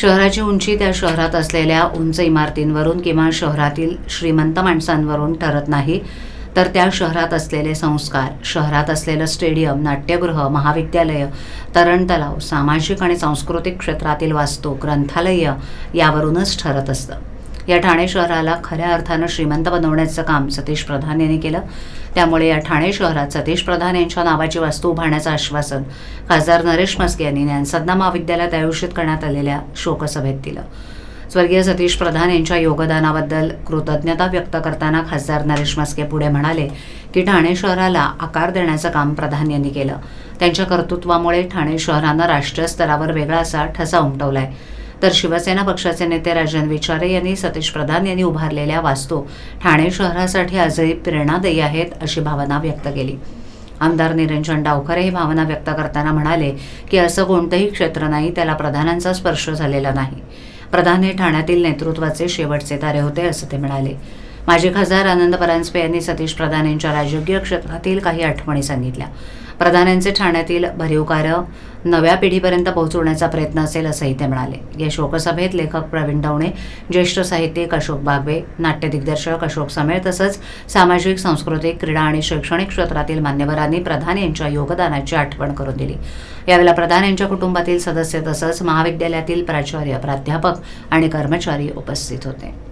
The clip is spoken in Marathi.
शहराची उंची त्या शहरात असलेल्या उंच इमारतींवरून किंवा शहरातील श्रीमंत माणसांवरून ठरत नाही. तर त्या शहरात असलेले संस्कार शहरात असलेलं स्टेडियम नाट्यगृह महाविद्यालय तरण तलाव सामाजिक आणि सांस्कृतिक क्षेत्रातील वास्तू ग्रंथालय यावरूनच ठरत असतं. या ठाणे शहराला खऱ्या अर्थानं श्रीमंत बनवण्याचं काम सतीश प्रधान यांनी केलं. त्यामुळे या ठाणे शहरात सतीश प्रधान यांच्या नावाची वास्तू उभारण्याचं आश्वासन खासदार नरेश मस्के यांनी ज्ञानसदना महाविद्यालयात आयोजित करण्यात आलेल्या शोकसभेत दिलं. स्वर्गीय सतीश प्रधान यांच्या योगदानाबद्दल कृतज्ञता व्यक्त करताना खासदार नरेश मस्के पुढे म्हणाले की ठाणे शहराला आकार देण्याचं काम प्रधान यांनी केलं. त्यांच्या कर्तृत्वामुळे ठाणे शहरानं राष्ट्रीय स्तरावर वेगळा असा ठसा उमटवलाय. तर शिवसेना पक्षाचे नेते राजन विचारे यांनी सतीश प्रधान यांनी उभारलेल्या वास्तू ठाणे शहरासाठी आजही प्रेरणादायी आहेत अशी भावना व्यक्त केली. आमदार निरंजन डावखरे ही भावना व्यक्त करताना म्हणाले की असं कोणतंही क्षेत्र नाही त्याला प्रधानांचा स्पर्श झालेला नाही. प्रधान हे ठाण्यातील नेतृत्वाचे शेवटचे तारे होते असं ते म्हणाले. माजी खासदार आनंद परांजपे यांनी सतीश प्रधान यांच्या राजकीय क्षेत्रातील काही आठवणी सांगितल्या. प्रधान यांचे ठाण्यातील भरीव कार्य नव्या पिढीपर्यंत पोहोचवण्याचा प्रयत्न असेल असंही ते म्हणाले. या शोकसभेत लेखक प्रवीण डवणे ज्येष्ठ साहित्यिक अशोक बागवे नाट्य दिग्दर्शक अशोक समेळ तसंच सामाजिक सांस्कृतिक क्रीडा आणि शैक्षणिक क्षेत्रातील मान्यवरांनी प्रधान यांच्या योगदानाची आठवण करून दिली. यावेळेला प्रधान यांच्या कुटुंबातील सदस्य तसंच महाविद्यालयातील प्राचार्य प्राध्यापक आणि कर्मचारी उपस्थित होते.